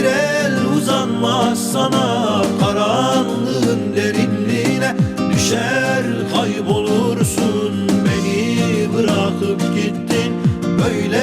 bir el uzanmaz sana Karanlığın derinliğine düşer kaybolursun. Beni bırakıp gittin böyle